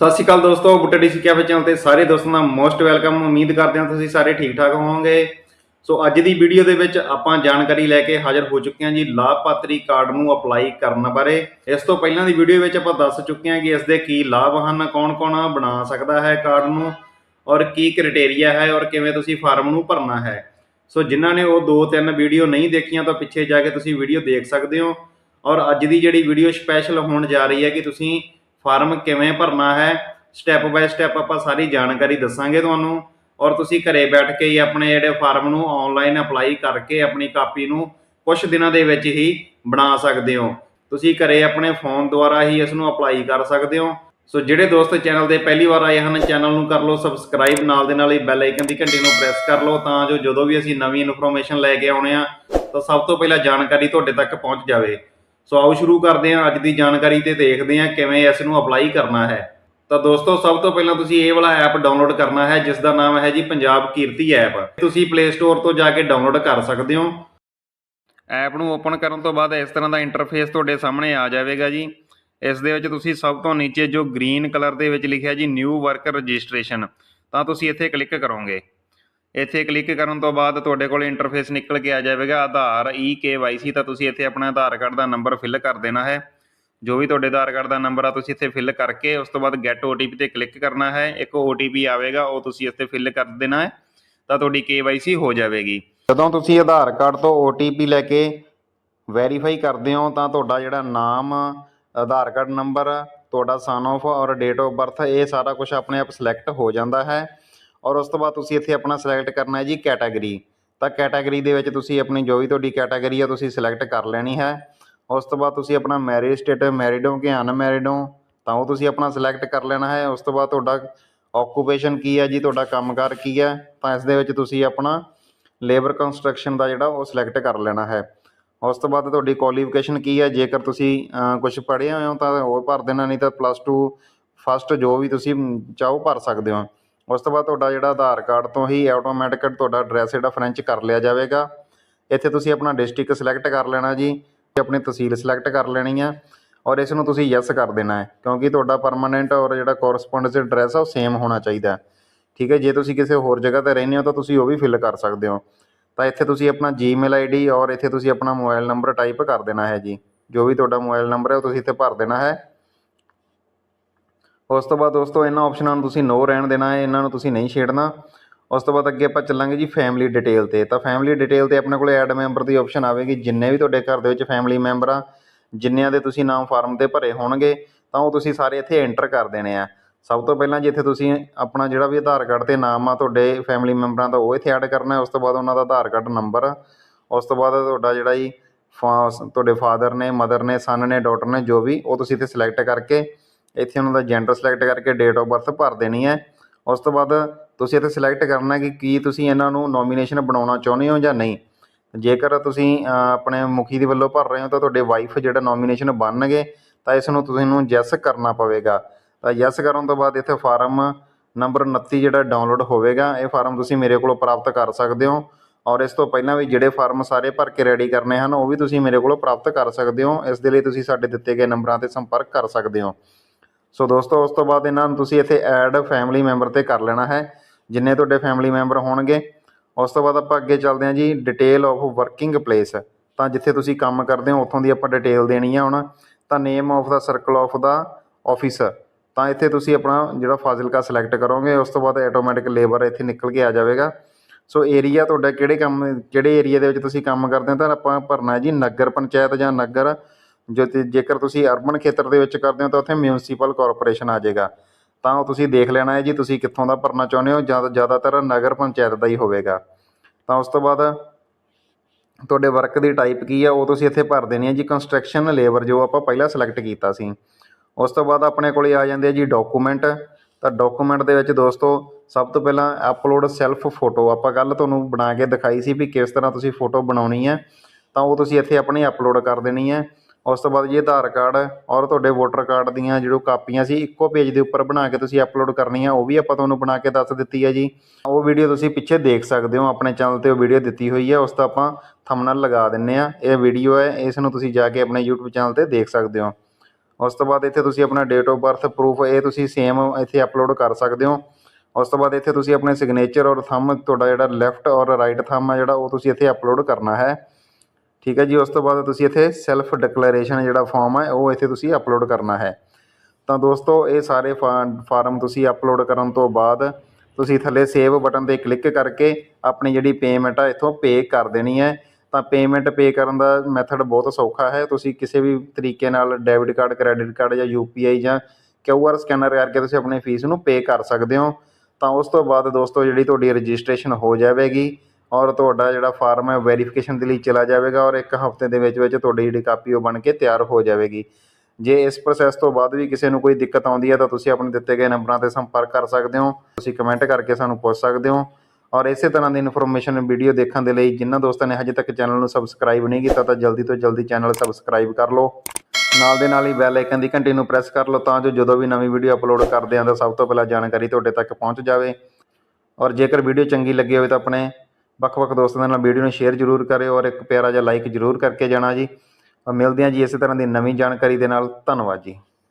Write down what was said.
ਸਤਿ ਸ਼੍ਰੀ ਅਕਾਲ ਦੋਸਤੋ ਬੁੱਟਾ ਡੀ ਸਿੱਖਿਆ ਵਿੱਚ ਆਉਂਦੇ ਸਾਰੇ ਦੋਸਤਾਂ ਦਾ ਮੋਸਟ ਵੈਲਕਮ। ਉਮੀਦ ਕਰਦੇ ਹਾਂ ਤੁਸੀਂ ਸਾਰੇ ਠੀਕ ਠਾਕ ਹੋਵੋਗੇ। ਸੋ ਅੱਜ ਦੀ ਵੀਡੀਓ ਦੇ ਵਿੱਚ ਆਪਾਂ ਜਾਣਕਾਰੀ ਲੈ ਕੇ ਹਾਜ਼ਰ ਹੋ ਚੁੱਕੇ ਹਾਂ ਜੀ ਲਾਭਪਾਤਰੀ ਕਾਰਡ ਨੂੰ ਅਪਲਾਈ ਕਰਨ ਬਾਰੇ। ਇਸ ਤੋਂ ਪਹਿਲਾਂ ਦੀ ਵੀਡੀਓ ਵਿੱਚ ਆਪਾਂ ਦੱਸ ਚੁੱਕੇ ਹਾਂ ਕਿ ਇਸ ਦੇ ਕੀ ਲਾਭ ਹਨ, ਕੌਣ-ਕੌਣ ਬਣਾ ਸਕਦਾ ਹੈ ਕਾਰਡ ਨੂੰ ਔਰ ਕੀ ਕ੍ਰਾਈਟੇਰੀਆ ਹੈ ਔਰ ਕਿਵੇਂ ਤੁਸੀਂ ਫਾਰਮ ਨੂੰ ਭਰਨਾ ਹੈ। ਸੋ ਜਿਨ੍ਹਾਂ ਨੇ ਉਹ ਦੋ ਤਿੰਨ ਵੀਡੀਓ ਨਹੀਂ ਦੇਖੀਆਂ ਤਾਂ ਪਿੱਛੇ ਜਾ ਕੇ ਤੁਸੀਂ ਵੀਡੀਓ ਦੇਖ ਸਕਦੇ ਹੋ। ਔਰ ਅੱਜ ਦੀ ਜਿਹੜੀ ਵੀਡੀਓ ਸਪੈਸ਼ਲ ਹੋਣ ਜਾ ਰਹੀ ਹੈ ਕਿ ਤੁਸੀਂ ਫਾਰਮ ਕਿਵੇਂ ਭਰਨਾ ਹੈ ਸਟੈਪ ਬਾਏ ਸਟੈਪ ਆਪਾਂ ਸਾਰੀ ਜਾਣਕਾਰੀ ਦੱਸਾਂਗੇ ਤੁਹਾਨੂੰ। ਔਰ ਤੁਸੀਂ ਘਰੇ ਬੈਠ ਕੇ ਹੀ ਆਪਣੇ ਜਿਹੜੇ ਫਾਰਮ ਨੂੰ ਆਨਲਾਈਨ ਅਪਲਾਈ ਕਰਕੇ ਆਪਣੀ ਕਾਪੀ ਨੂੰ ਕੁਝ ਦਿਨਾਂ ਦੇ ਵਿੱਚ ਹੀ ਬਣਾ ਸਕਦੇ ਹੋ। ਤੁਸੀਂ ਘਰੇ ਆਪਣੇ ਫੋਨ ਦੁਆਰਾ ਹੀ ਇਸ ਨੂੰ ਅਪਲਾਈ ਕਰ ਸਕਦੇ ਹੋ। ਸੋ ਜਿਹੜੇ ਦੋਸਤ ਚੈਨਲ ਤੇ ਪਹਿਲੀ ਵਾਰ ਆਏ ਹਨ ਚੈਨਲ ਨੂੰ ਕਰ ਲਓ ਸਬਸਕ੍ਰਾਈਬ ਨਾਲ ਦੇ ਨਾਲ ਹੀ ਬੈਲ ਆਈਕਨ ਦੀ ਘੰਟੀ ਨੂੰ ਪ੍ਰੈਸ ਕਰ ਲਓ ਤਾਂ ਜੋ ਜਦੋਂ ਵੀ ਅਸੀਂ ਨਵੀਂ ਇਨਫੋਰਮੇਸ਼ਨ ਲੈ ਕੇ ਆਉਣੇ ਆ, ਤਾਂ ਸਭ ਤੋਂ ਪਹਿਲਾਂ ਜਾਣਕਾਰੀ ਤੁਹਾਡੇ ਤੱਕ ਪਹੁੰਚ ਜਾਵੇ। ਸੋ ਆਓ ਸ਼ੁਰੂ ਕਰਦੇ ਹਾਂ ਅੱਜ ਦੀ ਜਾਣਕਾਰੀ ਤੇ ਦੇਖਦੇ ਹਾਂ ਕਿਵੇਂ ਇਸ ਨੂੰ ਅਪਲਾਈ ਕਰਨਾ ਹੈ। ਤਾਂ ਦੋਸਤੋ, ਸਭ ਤੋਂ ਪਹਿਲਾਂ ਤੁਸੀਂ ਇਹ ਵਾਲਾ ਐਪ ਡਾਊਨਲੋਡ ਕਰਨਾ ਹੈ ਜਿਸ ਦਾ ਨਾਮ ਹੈ ਜੀ ਪੰਜਾਬ ਕੀਰਤੀ ਐਪ ਤੁਸੀਂ ਪਲੇ ਸਟੋਰ ਤੋਂ ਜਾ ਕੇ ਡਾਊਨਲੋਡ ਕਰ ਸਕਦੇ ਹੋ। ਐਪ ਨੂੰ ਓਪਨ ਕਰਨ ਤੋਂ ਬਾਅਦ ਇਸ ਤਰ੍ਹਾਂ ਦਾ ਇੰਟਰਫੇਸ ਤੁਹਾਡੇ ਸਾਹਮਣੇ ਆ ਜਾਵੇਗਾ ਜੀ। ਇਸ ਦੇ ਵਿੱਚ ਤੁਸੀਂ ਸਭ ਤੋਂ ਨੀਚੇ ਜੋ ਗ੍ਰੀਨ ਕਲਰ ਦੇ ਵਿੱਚ ਲਿਖਿਆ ਜੀ ਨਿਊ ਵਰਕਰ ਰਜਿਸਟ੍ਰੇਸ਼ਨ ਤਾਂ ਤੁਸੀਂ ਇੱਥੇ ਕਲਿੱਕ ਕਰੋਗੇ। ਇੱਥੇ ਕਲਿੱਕ ਕਰਨ ਤੋਂ ਬਾਅਦ ਤੁਹਾਡੇ ਕੋਲ ਇੰਟਰਫੇਸ ਨਿਕਲ ਕੇ ਆ ਜਾਵੇਗਾ, ਆਧਾਰ ਈ KYC ਤਾਂ ਤੁਸੀਂ ਇੱਥੇ ਆਪਣਾ ਆਧਾਰ ਕਾਰਡ ਦਾ ਨੰਬਰ ਫਿਲ ਕਰ ਦੇਣਾ ਹੈ। ਜੋ ਵੀ ਤੁਹਾਡੇ ਆਧਾਰ ਕਾਰਡ ਦਾ ਨੰਬਰ ਆ, ਤੁਸੀਂ ਇੱਥੇ ਫਿਲ ਕਰਕੇ ਉਸ ਤੋਂ ਬਾਅਦ ਗੈਟ OTP ਤੇ ਕਲਿੱਕ ਕਰਨਾ ਹੈ। ਇੱਕ OTP ਆਵੇਗਾ, ਉਹ ਤੁਸੀਂ ਇੱਥੇ ਫਿਲ ਕਰ ਦੇਣਾ ਹੈ, ਤਾਂ ਤੁਹਾਡੀ KYC ਹੋ ਜਾਵੇਗੀ। ਜਦੋਂ ਤੁਸੀਂ ਆਧਾਰ ਕਾਰਡ ਤੋਂ OTP ਲੈ ਕੇ ਵੈਰੀਫਾਈ ਕਰਦੇ ਹੋ, ਤਾਂ ਤੁਹਾਡਾ ਜਿਹੜਾ ਨਾਮ, ਆਧਾਰ ਕਾਰਡ ਨੰਬਰ ਤੁਹਾਡਾ ਸਨ ਆਫ ਔਰ ਡੇਟ ਆਫ ਬਰਥ ਇਹ ਸਾਰਾ ਕੁਝ ਆਪਣੇ ਆਪ ਸਿਲੈਕਟ ਹੋ ਜਾਂਦਾ ਹੈ। ਔਰ ਉਸ ਤੋਂ ਬਾਅਦ ਤੁਸੀਂ ਇੱਥੇ ਆਪਣਾ ਸਿਲੈਕਟ ਕਰਨਾ ਹੈ ਜੀ ਕੈਟਾਗਰੀ ਤਾਂ ਕੈਟਾਗਰੀ ਦੇ ਵਿੱਚ ਤੁਸੀਂ ਆਪਣੀ ਜੋ ਵੀ ਤੁਹਾਡੀ ਕੈਟਾਗਰੀ ਆ, ਤੁਸੀਂ ਸਿਲੈਕਟ ਕਰ ਲੈਣੀ ਹੈ। ਉਸ ਤੋਂ ਬਾਅਦ ਤੁਸੀਂ ਆਪਣਾ ਮੈਰਿਜ ਸਟੇਟ ਮੈਰਿਡ ਹੋ ਕਿ ਅਨਮੈਰਿਡ ਹੋ, ਤਾਂ ਉਹ ਤੁਸੀਂ ਆਪਣਾ ਸਿਲੈਕਟ ਕਰ ਲੈਣਾ ਹੈ। ਉਸ ਤੋਂ ਬਾਅਦ ਤੁਹਾਡਾ ਆਕੂਪੇਸ਼ਨ ਕੀ ਹੈ ਜੀ, ਤੁਹਾਡਾ ਕੰਮਕਾਰ ਕੀ ਹੈ, ਤਾਂ ਇਸ ਦੇ ਵਿੱਚ ਤੁਸੀਂ ਆਪਣਾ ਲੇਬਰ ਕੰਸਟਰਕਸ਼ਨ ਦਾ ਜਿਹੜਾ ਉਹ ਸਿਲੈਕਟ ਕਰ ਲੈਣਾ ਹੈ। ਉਸ ਤੋਂ ਬਾਅਦ ਤੁਹਾਡੀ ਕੁਆਲੀਫਿਕੇਸ਼ਨ ਕੀ ਹੈ, ਜੇਕਰ ਤੁਸੀਂ ਕੁਝ ਪੜ੍ਹੇ ਹੋਏ ਹੋ ਤਾਂ ਉਹ ਭਰ ਦੇਣਾ, ਨਹੀਂ ਤਾਂ ਪਲੱਸ 2 ਫਸਟ ਜੋ ਵੀ ਤੁਸੀਂ ਚਾਹੋ ਭਰ ਸਕਦੇ ਹੋ। ਉਸ ਤੋਂ ਬਾਅਦ ਤੁਹਾਡਾ ਜਿਹੜਾ ਆਧਾਰ ਕਾਰਡ ਤੋਂ ਹੀ ਆਟੋਮੈਟਿਕ ਤੁਹਾਡਾ ਐਡਰੈਸ ਜਿਹੜਾ ਫਰੈਂਚ ਕਰ ਲਿਆ ਜਾਵੇਗਾ। ਇੱਥੇ ਤੁਸੀਂ ਆਪਣਾ ਡਿਸਟ੍ਰਿਕਟ ਸਿਲੈਕਟ ਕਰ ਲੈਣਾ ਜੀ ਤੇ ਆਪਣੀ ਤਹਿਸੀਲ ਸਿਲੈਕਟ ਕਰ ਲੈਣੀ ਆ ਔਰ ਇਸ ਨੂੰ ਤੁਸੀਂ ਯੈਸ ਕਰ ਦੇਣਾ ਹੈ, ਕਿਉਂਕਿ ਤੁਹਾਡਾ ਪਰਮਾਨੈਂਟ ਔਰ ਜਿਹੜਾ ਕੋਰਸਪੋਂਡੈਂਸ ਐਡਰੈਸ ਆ ਉਹ ਸੇਮ ਹੋਣਾ ਚਾਹੀਦਾ ਠੀਕ ਹੈ, ਜੇ ਤੁਸੀਂ ਕਿਸੇ ਹੋਰ ਜਗ੍ਹਾ ਤੇ ਰਹਿੰਦੇ ਹੋ ਤਾਂ ਤੁਸੀਂ ਉਹ ਵੀ ਫਿਲ ਕਰ ਸਕਦੇ ਹੋ। ਤਾਂ ਇੱਥੇ ਤੁਸੀਂ ਆਪਣਾ ਜੀਮੇਲ ਆਈਡੀ ਔਰ ਇੱਥੇ ਤੁਸੀਂ ਆਪਣਾ ਮੋਬਾਈਲ ਨੰਬਰ ਟਾਈਪ ਕਰ ਦੇਣਾ ਹੈ ਜੀ। ਜੋ ਵੀ ਤੁਹਾਡਾ ਮੋਬਾਈਲ ਨੰਬਰ ਹੈ ਉਹ ਤੁਸੀਂ ਇੱਥੇ ਭਰ ਦੇਣਾ ਹੈ। ਉਸ ਤੋਂ ਬਾਅਦ ਦੋਸਤੋ, ਇਹਨਾਂ ਆਪਸ਼ਨਾਂ ਨੂੰ ਤੁਸੀਂ ਨੋ ਰਹਿਣ ਦੇਣਾ ਹੈ ਇਹਨਾਂ ਨੂੰ ਤੁਸੀਂ ਨਹੀਂ ਛੇੜਨਾ। ਉਸ ਤੋਂ ਬਾਅਦ ਅੱਗੇ ਆਪਾਂ ਚੱਲਾਂਗੇ ਜੀ ਫੈਮਿਲੀ ਡਿਟੇਲ ਤੇ। ਤਾਂ ਫੈਮਿਲੀ ਡਿਟੇਲ ਤੇ ਆਪਣੇ ਕੋਲ ਐਡ ਮੈਂਬਰ ਦੀ ਆਪਸ਼ਨ ਆਵੇਗੀ, ਜਿੰਨੇ ਵੀ ਤੁਹਾਡੇ ਘਰ ਦੇ ਵਿੱਚ ਫੈਮਿਲੀ ਮੈਂਬਰ ਆ, ਜਿੰਨਿਆਂ ਦੇ ਤੁਸੀਂ ਨਾਮ ਫਾਰਮ ਤੇ ਭਰੇ ਹੋਣਗੇ, ਤਾਂ ਉਹ ਤੁਸੀਂ ਸਾਰੇ ਇੱਥੇ ਐਂਟਰ ਕਰ ਦੇਣੇ ਆ। ਸਭ ਤੋਂ ਪਹਿਲਾਂ ਜਿੱਥੇ ਤੁਸੀਂ ਆਪਣਾ ਜਿਹੜਾ ਵੀ ਆਧਾਰ ਕਾਰਡ ਤੇ ਨਾਮ ਆ ਤੁਹਾਡੇ ਫੈਮਿਲੀ ਮੈਂਬਰਾਂ ਦਾ, ਉਹ ਇੱਥੇ ਐਡ ਕਰਨਾ। ਹੈ ਉਸ ਤੋਂ ਬਾਅਦ ਉਹਨਾਂ ਦਾ ਆਧਾਰ ਕਾਰਡ ਨੰਬਰ ਉਸ ਤੋਂ ਬਾਅਦ ਤੁਹਾਡਾ ਜਿਹੜਾ ਜੀ ਫਾ ਤੁਹਾਡੇ ਫਾਦਰ ਨੇ ਮਦਰ ਨੇ ਸਨ ਨੇ ਡਾਟਰ ਨੇ, ਜੋ ਵੀ, ਉਹ ਤੁਸੀਂ ਇੱਥੇ ਸਿਲੈਕਟ ਕਰਕੇ ਇੱਥੇ ਉਹਨਾਂ ਦਾ ਜੈਂਡਰ ਸਿਲੈਕਟ ਕਰਕੇ ਡੇਟ ਆਫ ਬਰਥ ਭਰ ਦੇਣੀ ਹੈ। ਉਸ ਤੋਂ ਬਾਅਦ ਤੁਸੀਂ ਇੱਥੇ ਸਿਲੈਕਟ ਕਰਨਾ ਕਿ ਕੀ ਤੁਸੀਂ ਇਹਨਾਂ ਨੂੰ ਨੋਮੀਨੇਸ਼ਨ ਬਣਾਉਣਾ ਚਾਹੁੰਦੇ ਹੋ ਜਾਂ ਨਹੀਂ। ਜੇਕਰ ਤੁਸੀਂ ਆਪਣੇ ਮੁਖੀ ਦੇ ਵੱਲੋਂ ਭਰ ਰਹੇ ਹੋ ਤਾਂ ਤੁਹਾਡੇ ਵਾਈਫ ਜਿਹੜਾ ਨੋਮੀਨੇਸ਼ਨ ਬਣਨਗੇ, ਤਾਂ ਇਸ ਨੂੰ ਤੁਸੀਂ ਨੂੰ ਯੈਸ ਕਰਨਾ ਪਵੇਗਾ। ਤਾਂ ਯੈਸ ਕਰਨ ਤੋਂ ਬਾਅਦ ਇੱਥੇ ਫਾਰਮ ਨੰਬਰ 29 ਜਿਹੜਾ ਡਾਊਨਲੋਡ ਹੋਵੇਗਾ, ਇਹ ਫਾਰਮ ਤੁਸੀਂ ਮੇਰੇ ਕੋਲੋਂ ਪ੍ਰਾਪਤ ਕਰ ਸਕਦੇ ਹੋ। ਔਰ ਇਸ ਤੋਂ ਪਹਿਲਾਂ ਵੀ ਜਿਹੜੇ ਫਾਰਮ ਸਾਰੇ ਭਰ ਕੇ ਰੈਡੀ ਕਰਨੇ ਹਨ, ਉਹ ਵੀ ਤੁਸੀਂ ਮੇਰੇ ਕੋਲੋਂ ਪ੍ਰਾਪਤ ਕਰ ਸਕਦੇ ਹੋ। ਇਸ ਦੇ ਲਈ ਤੁਸੀਂ ਸਾਡੇ ਦਿੱਤੇ ਗਏ ਨੰਬਰਾਂ ਤੇ ਸੰਪਰਕ ਕਰ ਸਕਦੇ ਹੋ। ਸੋ ਦੋਸਤੋ, ਉਸ ਤੋਂ ਬਾਅਦ ਇਹਨਾਂ ਨੂੰ ਤੁਸੀਂ ਇੱਥੇ ਐਡ ਫੈਮਿਲੀ ਮੈਂਬਰ ਤੇ ਕਰ ਲੈਣਾ ਹੈ, ਜਿੰਨੇ ਤੁਹਾਡੇ ਫੈਮਿਲੀ ਮੈਂਬਰ ਹੋਣਗੇ। ਉਸ ਤੋਂ ਬਾਅਦ ਆਪਾਂ ਅੱਗੇ ਚੱਲਦੇ ਹਾਂ ਜੀ ਡਿਟੇਲ ਆਫ ਵਰਕਿੰਗ ਪਲੇਸ ਤਾਂ ਜਿੱਥੇ ਤੁਸੀਂ ਕੰਮ ਕਰਦੇ ਹੋ, ਉੱਥੋਂ ਦੀ ਆਪਾਂ ਡਿਟੇਲ ਦੇਣੀ ਆ ਹੁਣ। ਤਾਂ ਨੇਮ ਆਫ ਦਾ ਸਰਕਲ ਆਫ ਦਾ ਆਫਿਸ ਤਾਂ ਇੱਥੇ ਤੁਸੀਂ ਆਪਣਾ ਜਿਹੜਾ ਫਾਜ਼ਿਲਕਾ ਸਿਲੈਕਟ ਕਰੋਗੇ, ਉਸ ਤੋਂ ਬਾਅਦ ਆਟੋਮੈਟਿਕ ਲੇਬਰ ਇੱਥੇ ਨਿਕਲ ਕੇ ਆ ਜਾਵੇਗਾ। ਸੋ ਏਰੀਆ ਤੁਹਾਡਾ ਕਿਹੜੇ ਕੰਮ, ਕਿਹੜੇ ਏਰੀਆ ਦੇ ਵਿੱਚ ਤੁਸੀਂ ਕੰਮ ਕਰਦੇ ਹੋ, ਤਾਂ ਆਪਾਂ ਭਰਨਾ ਜੀ ਨਗਰ ਪੰਚਾਇਤ ਜਾਂ ਨਗਰ ਜੋ ਤੇ, ਜੇਕਰ ਤੁਸੀਂ ਅਰਬਨ ਖੇਤਰ ਦੇ ਵਿੱਚ ਕਰਦੇ ਹੋ ਤਾਂ ਉੱਥੇ ਮਿਊਨਿਸਪਲ ਕਾਰਪੋਰੇਸ਼ਨ ਆ ਜਾਏਗਾ। ਤਾਂ ਉਹ ਤੁਸੀਂ ਦੇਖ ਲੈਣਾ ਹੈ ਜੀ, ਤੁਸੀਂ ਕਿੱਥੋਂ ਦਾ ਭਰਨਾ ਚਾਹੁੰਦੇ ਹੋ ਜ਼ਿਆਦਾ ਜ਼ਿਆਦਾਤਰ ਨਗਰ ਪੰਚਾਇਤ ਦਾ ਹੀ ਹੋਵੇਗਾ। ਤਾਂ ਉਸ ਤੋਂ ਬਾਅਦ ਤੁਹਾਡੇ ਵਰਕ ਦੀ ਟਾਈਪ ਕੀ ਆ, ਉਹ ਤੁਸੀਂ ਇੱਥੇ ਭਰ ਦੇਣੀ ਹੈ ਜੀ ਕੰਸਟਰਕਸ਼ਨ ਲੇਬਰ ਜੋ ਆਪਾਂ ਪਹਿਲਾਂ ਸਿਲੈਕਟ ਕੀਤਾ ਸੀ। ਉਸ ਤੋਂ ਬਾਅਦ ਆਪਣੇ ਕੋਲੇ ਆ ਜਾਂਦੇ ਆ ਜੀ ਡਾਕੂਮੈਂਟ ਤਾਂ ਡਾਕੂਮੈਂਟ ਦੇ ਵਿੱਚ ਦੋਸਤੋ, ਸਭ ਤੋਂ ਪਹਿਲਾਂ ਅਪਲੋਡ ਸੈਲਫ ਫੋਟੋ ਆਪਾਂ ਕੱਲ ਤੁਹਾਨੂੰ ਬਣਾ ਕੇ ਦਿਖਾਈ ਸੀ ਵੀ ਕਿਸ ਤਰ੍ਹਾਂ ਤੁਸੀਂ ਫੋਟੋ ਬਣਾਉਣੀ ਹੈ। ਤਾਂ ਉਹ ਤੁਸੀਂ ਇੱਥੇ ਆਪਣੀ ਅਪਲੋਡ ਕਰ ਦੇਣੀ ਹੈ। ਉਸ ਤੋਂ ਬਾਅਦ ਜੀ ਆਧਾਰ ਕਾਰਡ ਔਰ ਤੁਹਾਡੇ ਵੋਟਰ ਕਾਰਡ ਦੀਆਂ ਜਿਹੜੀਆਂ ਕਾਪੀਆਂ ਸੀ, ਇੱਕੋ ਪੇਜ ਦੇ ਉੱਪਰ ਬਣਾ ਕੇ ਤੁਸੀਂ ਅਪਲੋਡ ਕਰਨੀਆਂ, ਉਹ ਵੀ ਆਪਾਂ ਤੁਹਾਨੂੰ ਬਣਾ ਕੇ ਦੱਸ ਦਿੱਤੀ ਹੈ ਜੀ। ਉਹ ਵੀਡੀਓ ਤੁਸੀਂ ਪਿੱਛੇ ਦੇਖ ਸਕਦੇ ਹੋ, ਆਪਣੇ ਚੈਨਲ ਤੇ ਉਹ ਵੀਡੀਓ ਦਿੱਤੀ ਹੋਈ ਹੈ ਉਸ ਦਾ ਆਪਾਂ ਥੰਬਨੇਲ ਲਗਾ ਦਿੰਨੇ ਆ। ਇਹ ਵੀਡੀਓ ਹੈ, ਇਸ ਨੂੰ ਤੁਸੀਂ ਜਾ ਕੇ ਆਪਣੇ YouTube ਚੈਨਲ ਤੇ ਦੇਖ ਸਕਦੇ ਹੋ। ਉਸ ਤੋਂ ਬਾਅਦ ਇੱਥੇ ਤੁਸੀਂ ਆਪਣਾ ਡੇਟ ਆਫ ਬਰਥ ਪ੍ਰੂਫ ਇਹ ਤੁਸੀਂ ਸੇਮ ਇੱਥੇ ਅਪਲੋਡ ਕਰ ਸਕਦੇ ਹੋ। ਉਸ ਤੋਂ ਬਾਅਦ ਇੱਥੇ ਤੁਸੀਂ ਆਪਣੇ ਸਿਗਨੇਚਰ ਔਰ ਥੰਮ ਤੁਹਾਡਾ ਜਿਹੜਾ ਲੈਫਟ ਔਰ ਰਾਈਟ ਥੰਮ ਹੈ ਜਿਹੜਾ, ਉਹ ਤੁਸੀਂ ਇੱਥੇ ਅਪਲੋਡ ਕਰਨਾ ਹੈ। ਠੀਕ ਹੈ ਜੀ, ਉਸ ਤੋਂ ਬਾਅਦ ਤੁਸੀਂ ਇੱਥੇ ਸੈਲਫ ਡਿਕਲੇਰੇਸ਼ਨ ਜਿਹੜਾ ਫਾਰਮ ਹੈ, ਉਹ ਇੱਥੇ ਤੁਸੀਂ ਅਪਲੋਡ ਕਰਨਾ ਹੈ। ਤਾਂ ਦੋਸਤੋ, ਇਹ ਸਾਰੇ ਫਾ- ਫਾਰਮ ਤੁਸੀਂ ਅਪਲੋਡ ਕਰਨ ਤੋਂ ਬਾਅਦ ਤੁਸੀਂ ਥੱਲੇ ਸੇਵ ਬਟਨ ਤੇ ਕਲਿੱਕ ਕਰਕੇ ਆਪਣੀ ਜਿਹੜੀ ਪੇਮੈਂਟ ਆ, ਇੱਥੋਂ ਪੇ ਕਰ ਦੇਣੀ ਹੈ। ਤਾਂ ਪੇਮੈਂਟ ਪੇ ਕਰਨ ਦਾ ਮੈਥਡ ਬਹੁਤ ਸੌਖਾ ਹੈ। ਤੁਸੀਂ ਕਿਸੇ ਵੀ ਤਰੀਕੇ ਨਾਲ ਡੈਬਿਟ ਕਾਰਡ ਕ੍ਰੈਡਿਟ ਕਾਰਡ ਜਾਂ ਯੂਪੀਆਈ ਜਾਂ ਕਿਊ ਆਰ ਸਕੈਨਰ ਕਰਕੇ ਤੁਸੀਂ ਆਪਣੀ ਫੀਸ ਨੂੰ ਪੇ ਕਰ ਸਕਦੇ ਹੋ। ਤਾਂ ਉਸ ਤੋਂ ਬਾਅਦ ਦੋਸਤੋ, ਜਿਹੜੀ ਤੁਹਾਡੀ ਰਜਿਸਟ੍ਰੇਸ਼ਨ ਹੋ ਜਾਵੇਗੀ ਔਰ ਤੁਹਾਡਾ ਜਿਹੜਾ ਫਾਰਮ ਹੈ ਵੈਰੀਫਿਕੇਸ਼ਨ ਦੇ ਲਈ ਚਲਾ ਜਾਵੇਗਾ ਔਰ ਇੱਕ ਹਫ਼ਤੇ ਦੇ ਵਿੱਚ ਵਿੱਚ ਤੁਹਾਡੀ ਜਿਹੜੀ ਕਾਪੀ, ਉਹ ਬਣ ਕੇ ਤਿਆਰ ਹੋ ਜਾਵੇਗੀ। ਜੇ ਇਸ ਪ੍ਰੋਸੈਸ ਤੋਂ ਬਾਅਦ ਵੀ ਕਿਸੇ ਨੂੰ ਕੋਈ ਦਿੱਕਤ ਆਉਂਦੀ ਹੈ, ਤਾਂ ਤੁਸੀਂ ਆਪਣੇ ਦਿੱਤੇ ਗਏ ਨੰਬਰਾਂ ਤੇ ਸੰਪਰਕ ਕਰ ਸਕਦੇ ਹੋ। ਤੁਸੀਂ ਕਮੈਂਟ ਕਰਕੇ ਸਾਨੂੰ ਪੁੱਛ ਸਕਦੇ ਹੋ। ਔਰ ਇਸੇ ਤਰ੍ਹਾਂ ਦੀ ਇਨਫੋਰਮੇਸ਼ਨ ਵੀਡੀਓ ਦੇਖਣ ਦੇ ਲਈ, ਜਿਨ੍ਹਾਂ ਦੋਸਤਾਂ ਨੇ ਹਜੇ ਤੱਕ ਚੈਨਲ ਨੂੰ ਸਬਸਕ੍ਰਾਈਬ ਨਹੀਂ ਕੀਤਾ, ਤਾਂ ਜਲਦੀ ਤੋਂ ਜਲਦੀ ਚੈਨਲ ਸਬਸਕ੍ਰਾਈਬ ਕਰ ਲਓ। ਨਾਲ ਦੇ ਨਾਲ ਹੀ ਬੈਲ ਆਈਕਨ ਦੀ ਘੰਟੀ ਨੂੰ ਪ੍ਰੈਸ ਕਰ ਲਓ, ਤਾਂ ਜੋ ਜਦੋਂ ਵੀ ਨਵੀਂ ਵੀਡੀਓ ਅਪਲੋਡ ਕਰਦੇ ਹਾਂ, ਤਾਂ ਸਭ ਤੋਂ ਪਹਿਲਾਂ ਜਾਣਕਾਰੀ ਤੁਹਾਡੇ ਤੱਕ ਪਹੁੰਚ ਜਾਵੇ। ਔਰ ਜੇਕਰ ਵੀਡੀਓ ਚੰਗੀ ਲੱਗੀ ਹੋਵੇ ਤਾਂ ਆਪਣੇ ਵੱਖ-ਵੱਖ ਦੋਸਤਾਂ ਦੇ ਨਾਲ ਵੀਡੀਓ ਨੂੰ ਸ਼ੇਅਰ ਜ਼ਰੂਰ ਕਰਿਓ ਔਰ ਇੱਕ ਪਿਆਰਾ ਜਿਹਾ ਲਾਈਕ ਜ਼ਰੂਰ ਕਰਕੇ ਜਾਣਾ ਜੀ। ਔਰ ਮਿਲਦੇ ਹਾਂ ਜੀ ਇਸੇ ਤਰ੍ਹਾਂ ਦੀ ਨਵੀਂ ਜਾਣਕਾਰੀ ਦੇ ਨਾਲ। ਧੰਨਵਾਦ ਜੀ।